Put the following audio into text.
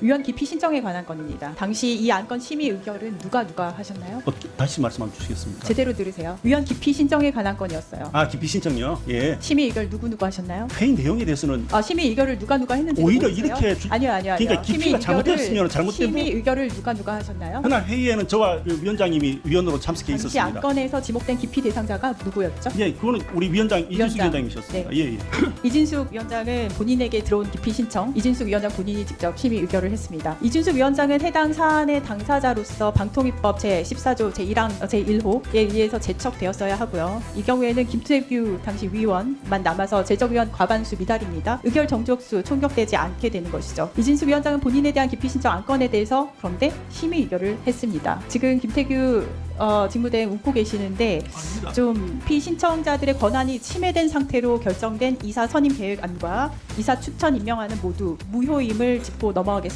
위원 기피 신청에 관한 건입니다. 당시 이 안건 심의 의결은 누가 누가 하셨나요? 어, 다시 말씀해 주시겠습니까? 제대로 들으세요. 위원 기피 신청에 관한 건이었어요. 아 기피 신청요. 예. 심의 의결 누구 누구 하셨나요? 회의 내용에 대해서는 아, 심의 의결을 누가 누가 했는지 오히려 모르세요? 이렇게 주- 아니요 아니요 아니요. 그러니까 기피가 잘못됐으면 잘못된 심의 의결을 누가 누가 하셨나요? 그날 회의에는 저와 그 위원장님이 위원으로 참석해 당시 있었습니다. 안건에서 지목된 기피 대상자가 누구였죠? 예, 그거는 우리 위원장 이준수 위원장. 위원장님이셨습니다. 네. 예, 예. 이진숙 위원장은 본인에게 들어온 기피 신청, 이진숙 위원장 본인이 직접 심의 의결을 했습니다. 이진숙 위원장은 해당 사안의 당사자로서 방통위법 제14조 제1항 제1호에 의해서 제척되었어야 하고요. 이 경우에는 김태규 당시 위원만 남아서 제적위원 과반수 미달입니다. 의결 정족수 총격되지 않게 되는 것이죠. 이진숙 위원장은 본인에 대한 기피 신청 안건에 대해서 그런데 심의 의결을 했습니다. 지금 김태규 어, 직무대행 웃고 계시는데 좀 피신청자들의 권한이 침해된 상태로 결정된 이사 선임 계획안과 이사 추천 임명안은 모두 무효임을 짚고 넘어가겠습니다.